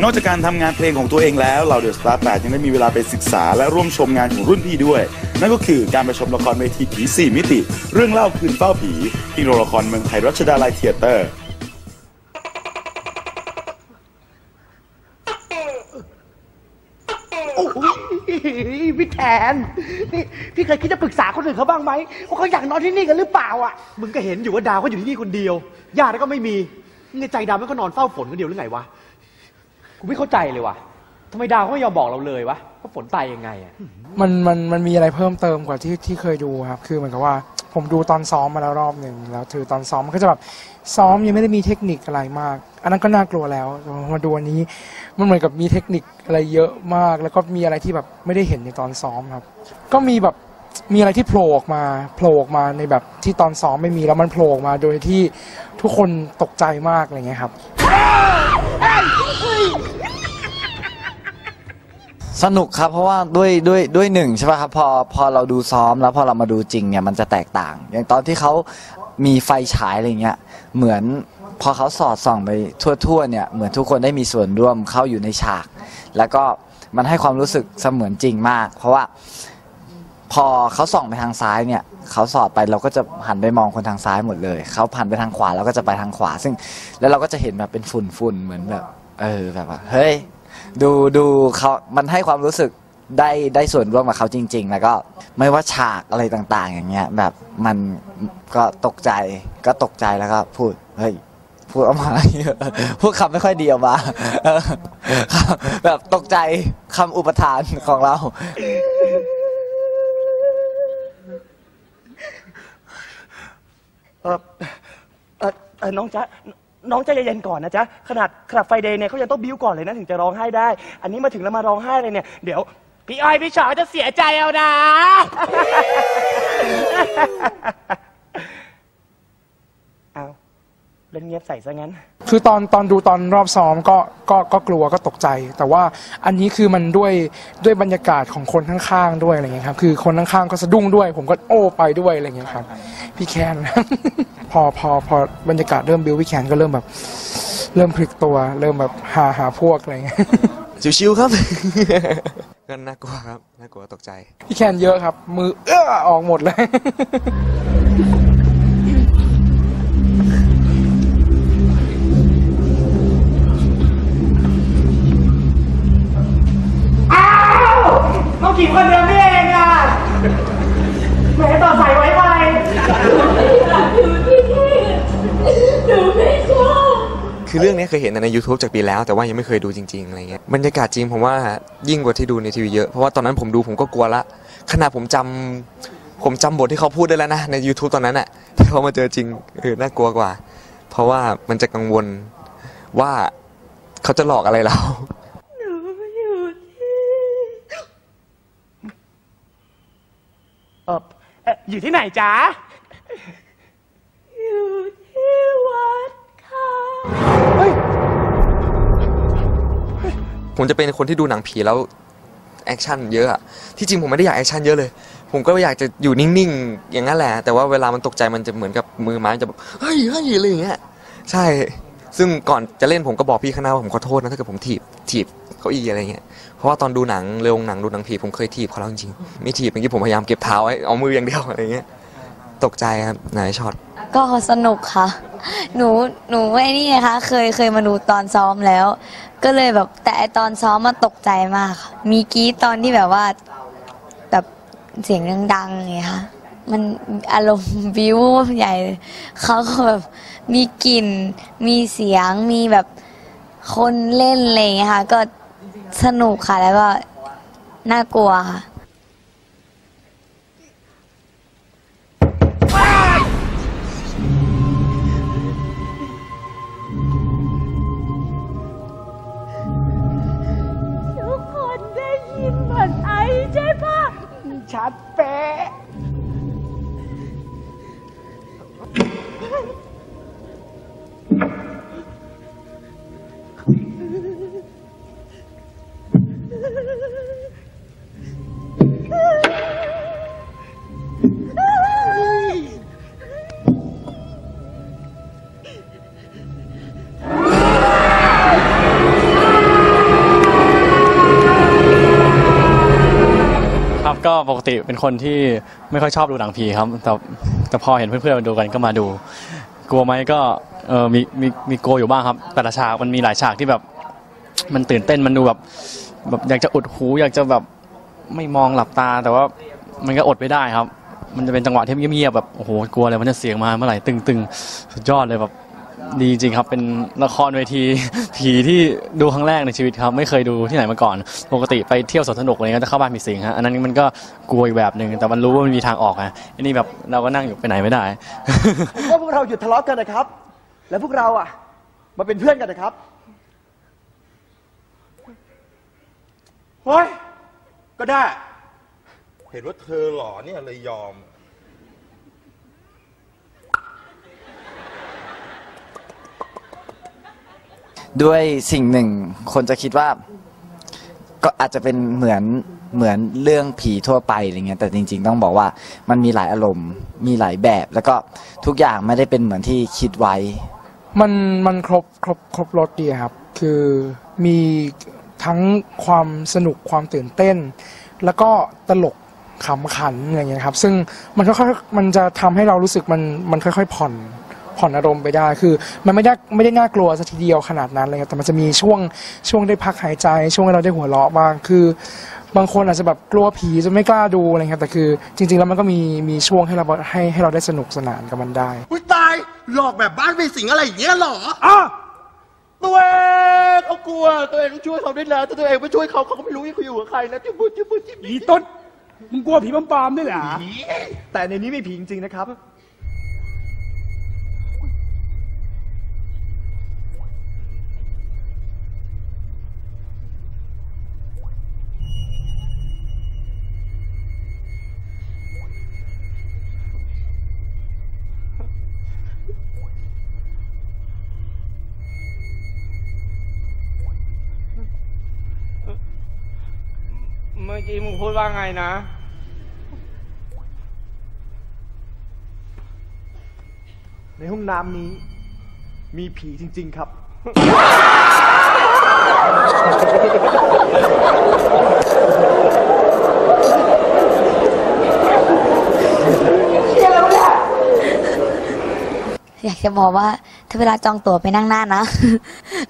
นอกจากการทำงานเพลงของตัวเองแล้วเหล่าเดอะสตาร์แยังได้มีเวลาไปศึกษาและร่วมชมงานของรุ่นพี่ด้วย นั่นก็คือการไปชมละครเวทีผีสี่มิติ เรื่องเล่าคืนเฝ้าผีที่โรงละครเมืองไทยรัชดาลัยเทียเตอร์ โอ้ยพี่แทนนี่พี่เคยคิดจะปรึกษาคนอื่นเขาบ้างไหมว่าเขาอยากนอนที่นี่กันหรือเปล่าอะมึงก็เห็นอยู่ว่าดาวเขาอยู่ที่นี่คนเดียวญาติก็ไม่มีมึงในใจดาวไม่ก็นอนเฝ้าฝนคนเดียวหรือไงวะ กูไม่เข้าใจเลยว่ะทำไมดาวเขาไม่ยอมบอกเราเลยวะว่าฝนตายยังไงอะมันมันมันมีอะไรเพิ่มเติมกว่าที่ที่เคยดูครับ คือเหมือนกับว่าผมดูตอนซ้อมมาแล้วรอบหนึ่งแล้วถือตอนซ้อมมันก็จะแบบซ้อมยังไม่ได้มีเทคนิคอะไรมาก อันนั้นก็น่ากลัวแล้วมาดูอันนี้ มันเหมือนกับมีเทคนิคอะไรเยอะมาก แล้วก็มีอะไรที่แบบไม่ได้เห็นในตอนซ้อมครับ ก็มีแบบมีอะไรที่โผล่ออกมาโผล่ออกมาในแบบที่ตอนซ้อมไม่มีแล้วมันโผล่ออกมาโดยที่ทุกคนตกใจมากอะไรเงี้ยครับ สนุกครับเพราะว่าด้วยด้วยด้วยหนึ่งใช่ป่ะครับพอพอเราดูซ้อมแล้วพอเรามาดูจริงเนี่ยมันจะแตกต่าง อย่างตอนที่เขามีไฟฉายอะไรเงี้ยเหมือนพอเขาสอดส่องไปทั่วๆเนี่ยเหมือนทุกคนได้มีส่วนร่วมเข้าอยู่ในฉาก แล้วก็มันให้ความรู้สึกเสมือนจริงมาก เพราะว่าพอเขาส่องไปทางซ้ายเนี่ยเขาสอดไปเราก็จะหันไปมองคนทางซ้ายหมดเลยเขาหันไปทางขวาเราก็จะไปทางขวา ซึ่งแล้วเราก็จะเห็นแบบเป็นฝุ่นๆเหมือนแบบ เออแบบว่าเฮ้ยดูดูเขามันให้ความรู้สึกได้ได้ส่วนร่วมกับเขาจริง ๆ แล้วก็ไม่ว่าฉากอะไรต่าง ๆ อย่างเงี้ย แบบมันก็ตกใจก็ตกใจแล้วก็พูดเฮ้ยพูดออกมาพูดคำไม่ค่อยดีออกมาแบบตกใจคำอุปทานของเรา เออเออเออน้องจ๊ะ น้องใจเย็นๆก่อนนะจ๊ะ ขนาดขนาดไฟเดย์เนี่ยเขายังต้องบิ้วก่อนเลยนะถึงจะร้องไห้ได้ อันนี้มาถึงแล้วมาร้องไห้เลยเนี่ย เดี๋ยว พี่อ้อยพี่ชอจะเสียใจเอานะ เอา เล่นเงียบใส่ซะงั้น คือตอนตอนดูตอนรอบซ้อมก็ก็ก็กลัวก็ตกใจ แต่ว่าอันนี้คือมันด้วยด้วยบรรยากาศของคนข้างๆด้วยอะไรเงี้ยครับคือคนข้างๆก็สะดุ้งด้วย ผมก็โอ้ไปด้วยอะไรเงี้ยครับพี่แคนพอพอพอบรรยากาศเริ่มบิวพี่แคนก็เริ่มแบบ เริ่มพลิกตัว เริ่มแบบหาหาพวกอะไรเงี้ยชิวๆครับก็น่ากลัวครับน่ากลัวตกใจพี่แคนเยอะครับ มือเอื้อออกหมดเลย เรื่องนี้เคยเห็นใน YouTube จากปีแล้ว แต่ว่ายังไม่เคยดูจริงๆอะไรเงี้ยบรรยากาศจริงผมว่ายิ่งกว่าที่ดูในทีวีเยอะเพราะว่าตอนนั้นผมดูผมก็กลัวละขนาดผมจำผมจำบทที่เขาพูดได้แล้วนะใน YouTube ตอนนั้นอะแต่พอมาเจอจริงเออน่ากลัวกว่า เพราะว่ามันจะกังวลว่าเขาจะหลอกอะไรเราเออเอ่ออยู่ที่ไหนจ๊ะอยู่ที่วัดค่ะ ผมจะเป็นคนที่ดูหนังผีแล้วแอคชั่นเยอะอะที่จริงผมไม่ได้อยากแอคชั่นเยอะเลย ผมก็อยากจะอยู่นิ่งๆ อย่างนั้นแหละ แต่ว่าเวลามันตกใจมันจะเหมือนกับมือไม้จะแบบเฮ้ยเฮ้ยอะไรอย่างเงี้ยใช่ ซึ่งก่อนจะเล่นผมก็บอกพี่ข้างหน้าว่าผมขอโทษนะถ้าเกิดผมถีบถีบเก้าอี้อะไรเงี้ยเพราะว่าตอนดูหนังเร็วหนังดูหนังผีผมเคยถีบเขาแล้วจริงๆไม่ถีบเมื่อกี้ผมพยายามเก็บเท้าไว้เอามืออย่างเดียวอะไรเงี้ยตกใจครับไหนช็อตก็สนุกค่ะ หนูหนูไอ้นี่ไงคะเคยเคยมาดูตอนซ้อมแล้ว ก็เลยแบบแต่ไอตอนซ้อมมาตกใจมากค่ะ มีกรี้ตอนที่แบบว่าแบบเสียงดังๆไงคะมันอารมณ์บิวใหญ่เลยเขาก็แบบมีกลิ่น มีเสียงมีแบบคนเล่นอะไรอย่างเงี้ยค่ะ ก็สนุกค่ะแล้วก็น่ากลัวค่ะ ชั ป๊ะปกติเป็นคนที่ไม่ค่อยชอบดูหนังผีครับ แต่แต่พอเห็นเพื่อนๆมาดูกันก็มาดู กลัวไหมก็เออมีมีมีกลัวอยู่บ้างครับ แต่ละฉากมันมีหลายฉากที่แบบ มันตื่นเต้นมันดูแบบแบบอยากจะอุดหูอยากจะแบบไม่มองหลับตา แต่ว่ามันก็อดไม่ได้ครับ มันจะเป็นจังหวะที่เงียบๆแบบโอ้โหกลัวเลยมันจะเสียงมาเมื่อไหร่ตึงๆสุดยอดเลยแบบ ดีจริงครับเป็นละครเวทีผีที่ดูครั้งแรกในชีวิตครับ ไม่เคยดูที่ไหนมาก่อน ปกติไปเที่ยวสวนสนุกอะไรเงี้ยก็จะเข้าบ้านผีสิงฮะอันนั้นมันก็กลัวอีกแบบหนึ่งแต่มันรู้ว่ามันมีทางออกไงอันนี้แบบเราก็นั่งอยู่ไปไหนไม่ได้ว่าพวกเราหยุดทะเลาะกันนะครับ แล้วพวกเราอะ มาเป็นเพื่อนกันนะครับเฮ้ยก็ได้ เห็นว่าเธอหล่อเนี่ยเลยยอม ด้วยสิ่งหนึ่ง คนจะคิดว่า ก็อาจจะเป็นเหมือนเหมือนเรื่องผีทั่วไปอะไรเงี้ยแต่จริง ๆ ต้องบอกว่ามันมีหลายอารมณ์ มีหลายแบบ แล้วก็ทุกอย่างไม่ได้เป็นเหมือนที่คิดไว้ มันมันครบครบครบรถดีครับ คือมีทั้งความสนุกความตื่นเต้น แล้วก็ตลกขำขันอะไรเงี้ยครับ ซึ่งมันค่อยๆมันจะทำให้เรารู้สึกมันมันค่อยๆผ่อน ผ่อนอารมณ์ไปได้คือ มันไม่ได้ไม่ได้น่ากลัวสัทีเดียวขนาดนั้นเลยครับแต่มันจะมีช่วงช่วงได้พักหายใจ ช่วงให้เราได้หัวเราะบ้างคือบางคนอาจจะแบบกลัวผีจะไม่กล้าดูอะไรครับแต่คือ จริง ๆ แล้วมันก็มีมีช่วงให้เราให้ให้เราได้สนุกสนานกับมันได้อุ้ยตายหลอกแบบบ้านไปสิงอะไรอย่างเงี้ยเหรออะตัวเองเขากลัวตัวเองต้องช่วยเขาด้วยแล้วถ้าตัวเองไม่ช่วยเขาเขาก็ไม่รู้ว่าเขาอยู่กับใครนะจิ๊บปุ๊บจิ๊บปุ๊บจิ๊บผีต้นมึงกลัวผีปลอมๆด้วยเหรอแต่ในนี้ไม่ผีจริงๆนะครับ อกี้มึงพูดว่าไงนะ ในห้องน้ำนี้ มีผีจริง ๆ ครับ อยากจะบอกว่า ถ้าเวลาจองตั๋วไปนั่งหน้านะ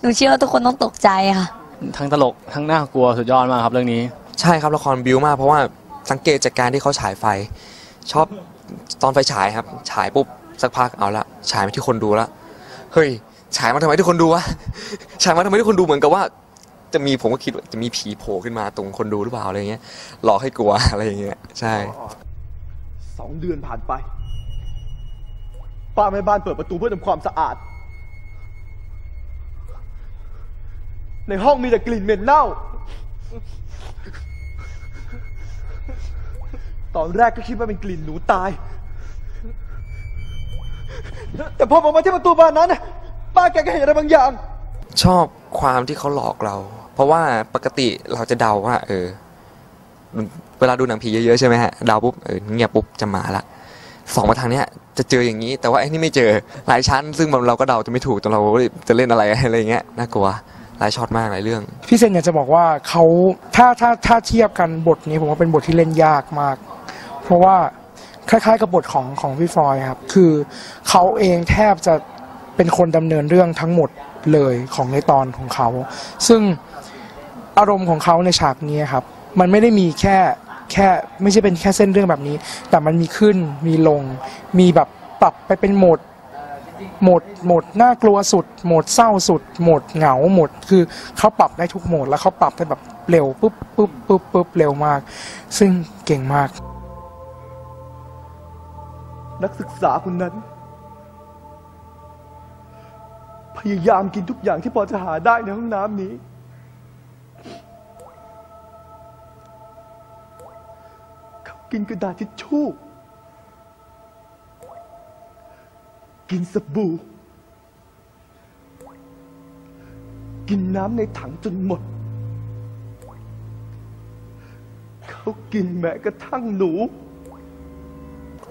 หนูเชื่อว่าทุกคนต้องตกใจค่ะ ทั้งตลกทั้งน่ากลัวสุดยอดมากครับเรื่องนี้ ใช่ครับละครบิวมากเพราะว่าสังเกตจากการที่เขาฉายไฟ ชอบตอนไฟฉายครับ ฉายปุ๊บสักพักเอาละฉายมาที่คนดูละเฮ้ยฉายมาทำไมที่คนดูวะฉายมาทำไมที่คนดูเหมือนกับว่า จะมีผมก็คิดว่าจะมีผีโผล่ขึ้นมาตรงคนดูหรือเปล่าอะไรเงี้ยหลอกให้กลัวอะไรอย่างเงี้ยใช่สองเดือนผ่านไป ป้าแม่บ้านเปิดประตูเพื่อทำความสะอาด ในห้องมีแต่กลิ่นเหม็นเน่า ตอนแรกก็คิดว่าเป็นกลิ่นหนูตาย แต่พอผมมาที่ประตูบานนั้นน่ะป้าแกก็เห็นอะไรบางอย่าง ชอบความที่เขาหลอกเรา เพราะว่าปกติเราจะเดาว่า เออ เวลาดูหนังผีเยอะๆใช่ไหมฮะเดาปุ๊บเออเงียบปุ๊บจะมาละสองมาทางเนี้ยจะเจออย่างนี้ แต่ว่าไอ้นี่ไม่เจอหลายชั้น ซึ่งเราก็เดาจะไม่ถูกแต่เราจะเล่นอะไรอะไรเงี้ยน่ากลัวหลายช็อตมากหลายเรื่อง พี่เซนอยากจะบอกว่าเขาถ้าถ้าถ้าเทียบกันบทนี้ผมว่าเป็นบทที่เล่นยากมาก เพราะว่าคล้าย ๆ กับบทของของพี่ฟลอยครับ คือเขาเองแทบจะเป็นคนดำเนินเรื่องทั้งหมดเลยของในตอนของเขา ซึ่งอารมณ์ของเขาในฉากนี้ครับ มันไม่ได้มีแค่แค่ไม่ใช่เป็นแค่เส้นเรื่องแบบนี้ แต่มันมีขึ้นมีลง มีแบบปรับไปเป็นโหมดโหมดโหมดน่ากลัวสุด โหมดเศร้าสุด โหมดเหงาโหมดคือเขาปรับได้ทุกโหมด แล้วเขาปรับได้แบบเร็วปุ๊บปุ๊บปุ๊บปุ๊บเร็วมาก ซึ่งเก่งมาก นักศึกษาคนนั้น พยายามกินทุกอย่างที่พอจะหาได้ในห้องน้ำนี้ เขากินกระดาษทิชชู่ กินสบู่ กินน้ำในถังจนหมด เขากินแม้กระทั่งหนู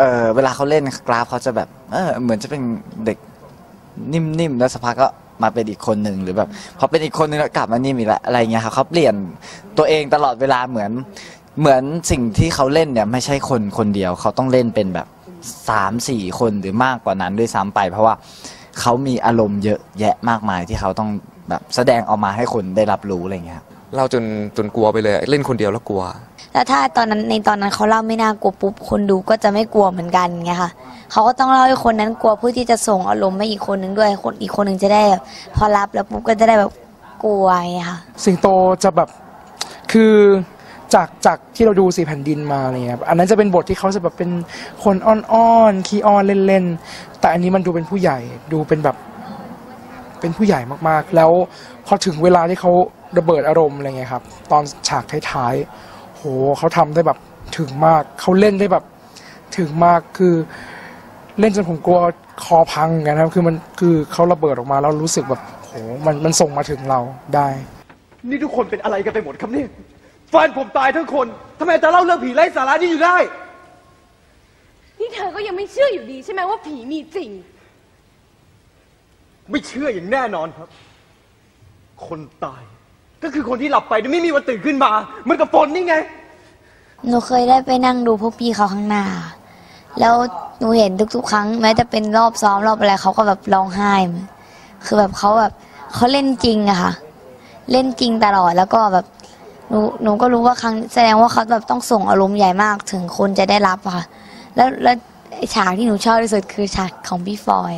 เออเวลาเขาเล่นกราฟเขาจะแบบเออเหมือนจะเป็นเด็กนิ่มๆแล้วสักพักก็มาเป็นอีกคนหนึ่งหรือแบบพอเป็นอีกคนหนึ่งแล้วกลับมานิ่มอีกแล้วอะไรเงี้ยครับเขาเปลี่ยนตัวเองตลอดเวลาเหมือนเหมือนสิ่งที่เขาเล่นเนี่ยไม่ใช่คนคนเดียวเขาต้องเล่นเป็นแบบสามสี่คนหรือมากกว่านั้นด้วยซ้ำไป เพราะว่าเขามีอารมณ์เยอะแยะมากมายที่เขาต้องแบบแสดงออกมาให้คนได้รับรู้อะไรเงี้ยครับ เล่าจนจนกลัวไปเลย เล่นคนเดียวแล้วกลัว แล้วถ้าตอนนั้นในตอนนั้นเขาเล่าไม่น่ากลัวปุ๊บคนดูก็จะไม่กลัวเหมือนกันไงค่ะเขาก็ต้องเล่าให้คนนั้นกลัวเพื่อที่จะส่งอารมณ์ให้อีกคนนึงด้วยคนอีกคนนึงจะได้แบบพอรับแล้วปุ๊บก็จะได้แบบกลัวไงค่ะสิงโตจะแบบคือจากจากที่เราดูสีแผ่นดินมาอะไรเงี้ยอันนั้นจะเป็นบทที่เขาจะแบบเป็นคนอ้อนๆขี้อ้อนเล่นๆแต่อันนี้มันดูเป็นผู้ใหญ่ดูเป็นแบบเป็นผู้ใหญ่มากๆ แล้วพอถึงเวลาที่เขาระเบิดอารมณ์อะไรเงี้ยครับ ตอนฉากท้ายๆ โหเขาทำได้แบบถึงมากเขาเล่นได้แบบถึงมากคือเล่นจนผมกลัวคอพังเหมือนกันครับคือมันคือเขาระเบิดออกมาแล้วรู้สึกแบบโหมันมันส่งมาถึงเราได้ นี่ทุกคนเป็นอะไรกันไปหมดครับเนี่ยแฟนผมตายทั้งคนทำไมจะเล่าเรื่องผีไร้สาระนี่อยู่ได้ นี่เธอก็ยังไม่เชื่ออยู่ดีใช่ไหมว่าผีมีจริง ไม่เชื่ออย่างแน่นอนครับ คนตาย ก็คือคนที่หลับไปโดยไม่มีวันตื่นขึ้นมาเหมือนกับฝนนี่ไง หนูเคยได้ไปนั่งดูพวกพี่เขาข้างหน้า แล้วหนูเห็นทุกๆ ครั้ง แม้จะเป็นรอบซ้อมรอบอะไรเขาก็แบบร้องไห้มือนคือแบบเขาแบบเขาเล่นจริงอะค่ะ เล่นจริงตลอดแล้วก็แบบหนูหนูก็รู้ว่าครั้งแสดงว่าเขาแบบต้องส่งอารมณ์ใหญ่มากถึงคนจะได้รับอะค่ะ แล้วแล้วฉากที่หนูชอบที่สุดคือฉากของพี่ฟอย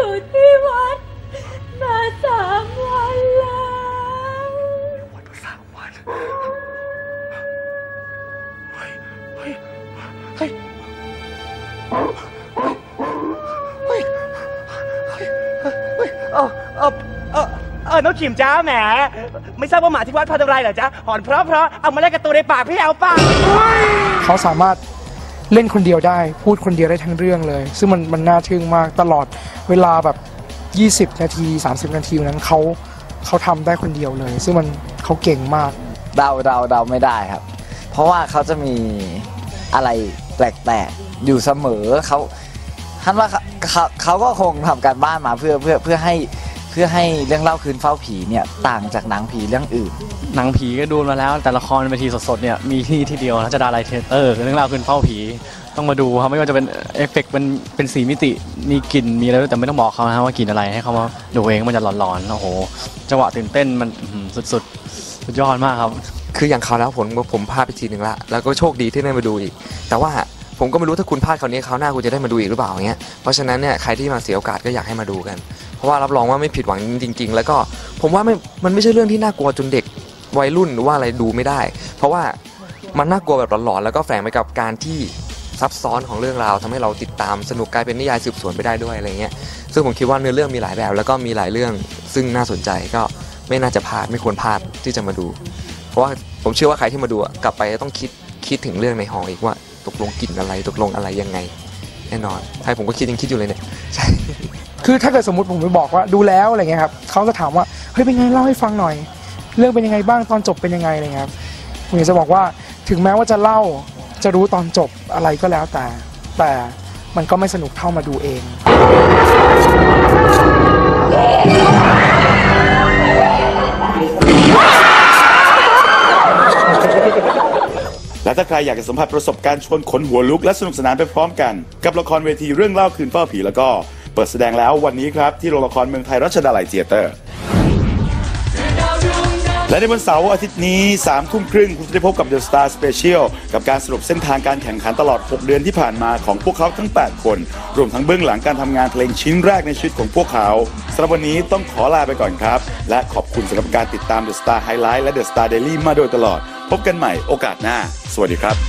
อยู่ที่วัด มาสามวันแล้วเออเออเออเออน้องขิมจ้าแหม ไม่ทราบว่าหมาที่วัดพันธุ์อะไรเหรอจ๊ะหอนเพราะเพราะๆเอามาแลกกับตัวในปากพี่เอาเปล่าเขาสามารถ เล่นคนเดียวได้ พูดคนเดียวได้ทั้งเรื่องเลย ซึ่งมันมันน่าทึ่งมากตลอดเวลาแบบ 20 นาที 30 นาทีนั้นเขาเขาทำได้คนเดียวเลย ซึ่งมันเขาเก่งมาก เดาเดาเดาไม่ได้ครับ เพราะว่าเขาจะมีอะไรแปลกๆอยู่เสมอเขาท่านว่าเขาเขาก็คงทำการบ้านมาเพื่อเพื่อเพื่อให้ พื่อให้เรื่องเล่าคืนเฝ้าผีเนี่ยต่างจากหนังผีเรื่องอื่น หนังผีก็ดูมาแล้ว แต่ละครเวทีสดๆเนี่ยมีที่ที่เดียวนะจะดาไลเทเตอร์เรื่องราวคืนเฝ้าผีต้องมาดูครับไม่ว่าจะเป็นเอฟเฟกต์เป็นเป็นสีมิติมีกลิ่นมีอะไรด้วยแต่ไม่ต้องบอกเขานะว่ากลิ่นอะไรให้เขามาดูเองมันจะหลอนๆโอ้โหจังหวะตื่นเต้นมันอื้อหือสุดๆสุดยอดมากครับ คืออย่างเขาวแล้วผมผมพลาดไปทีหนึ่งละแล้วก็โชคดีที่ได้มาดูอีก แต่ว่าผมก็ไม่รู้ถ้าคุณพลาดคราวนี้คราวหน้าคุณจะได้มาดูอีกหรือเปล่าอย่างเงี้ยเพราะฉะนั้นเนี่ยใครที่มาเสียโอกาสก็อยากให้มาดูกัน เพราะว่ารับรองว่าไม่ผิดหวังจริง ๆ แล้วก็ผมว่าไม่มันไม่ใช่เรื่องที่น่ากลัวจนเด็กวัยรุ่นหรือว่าอะไรดูไม่ได้ เพราะว่ามันน่ากลัวแบบหลอนๆแล้วก็แฝงไปกับการที่ซับซ้อนของเรื่องราวทำให้เราติดตามสนุกกลายเป็นนิยายสืบสวนไปได้ด้วยอะไรเงี้ยซึ่งผมคิดว่าเนื้อเรื่องมีหลายแบบ แล้วก็มีหลายเรื่องซึ่งน่าสนใจก็ไม่น่าจะพลาดไม่ควรพลาดที่จะมาดู เพราะว่าผมเชื่อว่าใครที่มาดูกลับไปต้องคิดคิดถึงเรื่องในหออีกว่า ตกลงกลิ่นอะไรตกลงอะไรยังไง แน่นอนใช่ผมก็คิดยังคิดอยู่เลยเนี่ยใช่ คือถ้าเกิดสมมติผมไปบอกว่าดูแล้วอะไรเงี้ยครับเขาจะถามว่าเฮ้ยเป็นไงเล่าให้ฟังหน่อย เรื่องเป็นยังไงบ้างตอนจบเป็นยังไงอะไรเงี้ยครับผมอยากจะบอกว่าถึงแม้ว่าจะเล่าจะรู้ตอนจบอะไรก็แล้วแต่ แต่มันก็ไม่สนุกเท่ามาดูเอง และถ้าใครอยากจะสัมผัสประสบการณ์ชวนขนหัวลุกและสนุกสนานไปพร้อมกัน กับละครเวทีเรื่องเล่าคืนเฝ้าผีแล้วก็ ปิดแสดงแล้ววันนี้ครับ ที่โรงละครเมืองไทยรัชดาลัยเธียเตอร์ และในวันเสาร์อาทิตย์นี้3ามทุ่มครึ่งคุณจะได้พบกับ The Star Special กับการสรุปเส้นทางการแข่งขันตลอด 6 เดือนที่ผ่านมาของพวกเขาทั้ง 8 คน รวมทั้งเบื้องหลังการทำงานเพลงชิ้นแรกในชีวิตของพวกเขาสำหรับวันนี้ต้องขอลาไปก่อนครับ และขอบคุณสำหรับการติดตาม The Star Highlight และ The Star Daily มาโดยตลอด พบกันใหม่โอกาสหน้า สวัสดีครับ